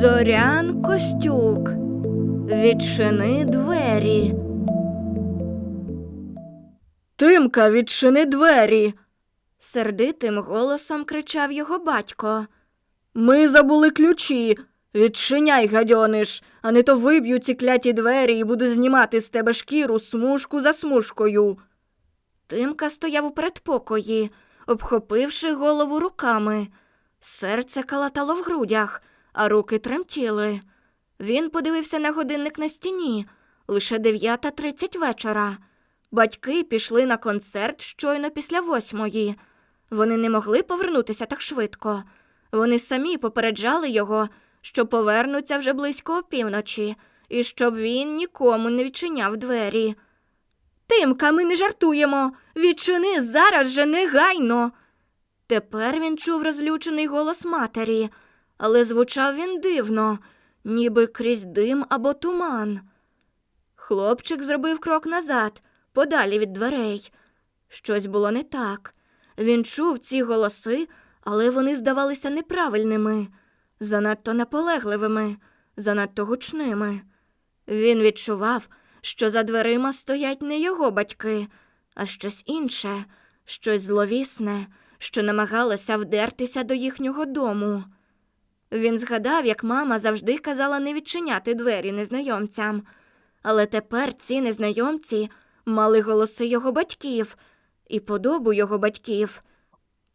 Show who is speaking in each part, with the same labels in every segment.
Speaker 1: Зорян Костюк. Відчини двері. Тимка, відчини двері. сердитим голосом кричав його батько. Ми забули ключі. Відчиняй, гадьониш, а не то виб'ю ці кляті двері і буду знімати з тебе шкіру смужку за смужкою. Тимка стояв у передпокої, обхопивши голову руками. Серце калатало в грудях, а руки тремтіли. Він подивився на годинник на стіні лише 9.30 вечора. Батьки пішли на концерт щойно після восьмої. Вони не могли повернутися так швидко. Вони самі попереджали його, що повернуться вже близько опівночі, і щоб він нікому не відчиняв двері. Тимка, ми не жартуємо. Відчини зараз же негайно. Тепер він чув розлючений голос матері, але звучав він дивно, ніби крізь дим або туман. Хлопчик зробив крок назад, подалі від дверей. Щось було не так. Він чув ці голоси, але вони здавалися неправильними, занадто наполегливими, занадто гучними. Він відчував, що за дверима стоять не його батьки, а щось інше, щось зловісне, що намагалося вдертися до їхнього дому. Він згадав, як мама завжди казала не відчиняти двері незнайомцям, але тепер ці незнайомці мали голоси його батьків і подобу його батьків,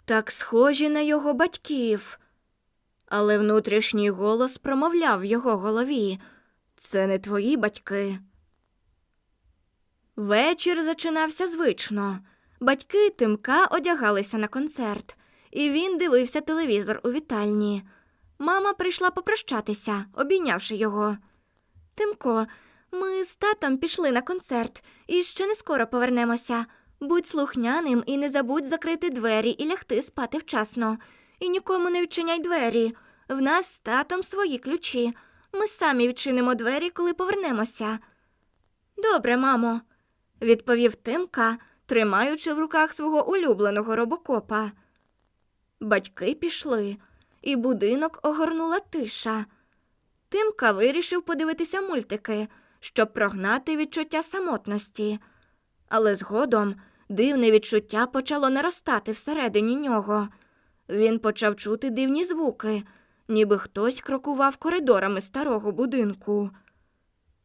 Speaker 1: так схожі на його батьків. Але внутрішній голос промовляв в його голові це не твої батьки. Вечір зачинався звично. Батьки Тимка одягалися на концерт, і він дивився телевізор у вітальні. Мама прийшла попрощатися, обійнявши його. Тимко, ми з татом пішли на концерт і ще не скоро повернемося. Будь слухняним і не забудь закрити двері і лягти спати вчасно. І нікому не відчиняй двері. В нас з татом свої ключі. Ми самі відчинимо двері, коли повернемося. Добре, мамо, відповів Тимка, тримаючи в руках свого улюбленого робокопа. Батьки пішли, і будинок огорнула тиша. Тимка вирішив подивитися мультики, щоб прогнати відчуття самотності. Але згодом дивне відчуття почало наростати всередині нього. Він почав чути дивні звуки, ніби хтось крокував коридорами старого будинку.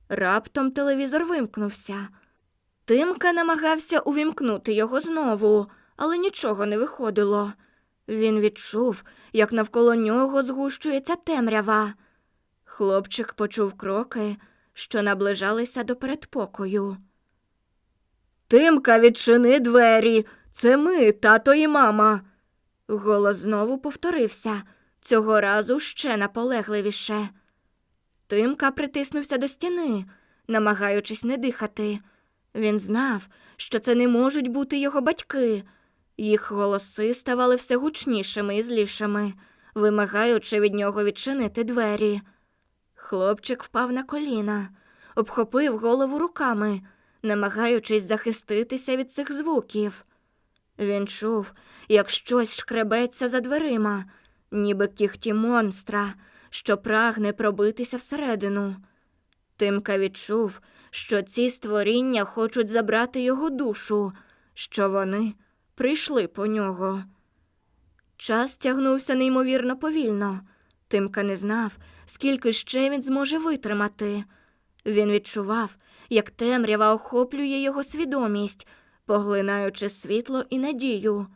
Speaker 1: Раптом телевізор вимкнувся. Тимка намагався увімкнути його знову, але нічого не виходило. Він відчув, як навколо нього згущується темрява. Хлопчик почув кроки, що наближалися до передпокою. Тимка, відчини двері. Це ми, тато і мама. Голос знову повторився, цього разу ще наполегливіше. Тимка притиснувся до стіни, намагаючись не дихати. Він знав, що це не можуть бути його батьки. Їх голоси ставали все гучнішими і злішими, вимагаючи від нього відчинити двері. Хлопчик впав на коліна, обхопив голову руками, намагаючись захиститися від цих звуків. Він чув, як щось шкребеться за дверима, ніби кіхті монстра, що прагне пробитися всередину. Тимка відчув, що ці створіння хочуть забрати його душу, що вони прийшли по нього. Час тягнувся неймовірно повільно. Тимка не знав, скільки ще він зможе витримати. Він відчував, як темрява охоплює його свідомість, поглинаючи світло і надію.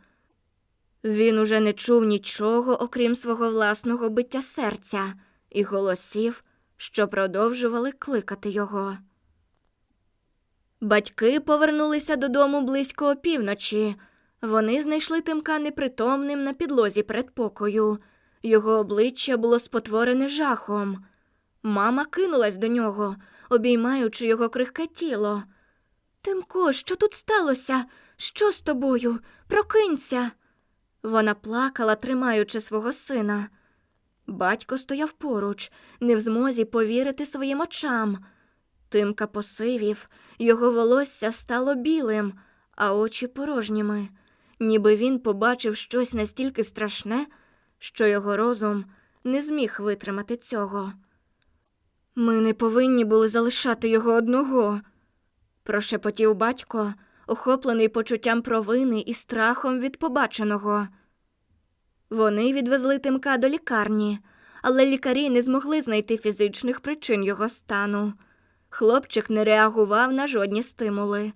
Speaker 1: Він уже не чув нічого, окрім свого власного биття серця і голосів, що продовжували кликати його. Батьки повернулися додому близько опівночі. Вони знайшли Тимка непритомним на підлозі передпокою. Його обличчя було спотворене жахом. Мама кинулась до нього, обіймаючи його крихке тіло. Тимко, що тут сталося? Що з тобою? Прокинься. Вона плакала, тримаючи свого сина. Батько стояв поруч, не в змозі повірити своїм очам. Тимка посивів, його волосся стало білим, а очі порожніми, ніби він побачив щось настільки страшне, що його розум не зміг витримати цього. Ми не повинні були залишати його одного, прошепотів батько, охоплений почуттям провини і страхом від побаченого. Вони відвезли Тимка до лікарні, але лікарі не змогли знайти фізичних причин його стану. Хлопчик не реагував на жодні стимули,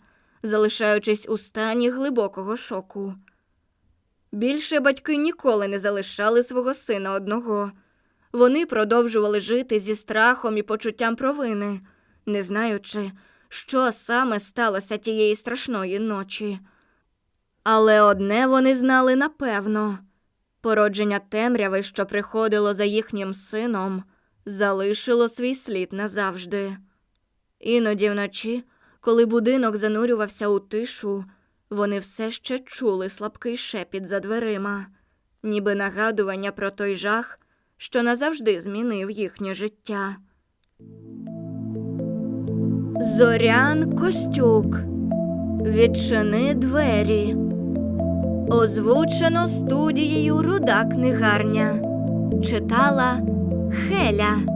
Speaker 1: залишаючись у стані глибокого шоку. Більше батьки ніколи не залишали свого сина одного. Вони продовжували жити зі страхом і почуттям провини, не знаючи, що саме сталося тієї страшної ночі. Але одне вони знали напевно породження темряви, що приходило за їхнім сином, залишило свій слід назавжди. Іноді вночі, коли будинок занурювався у тишу, вони все ще чули слабкий шепіт за дверима, ніби нагадування про той жах, що назавжди змінив їхнє життя. Зорян Костюк. Відчини двері. Озвучено студією Руда книгарня. Читала Хеля.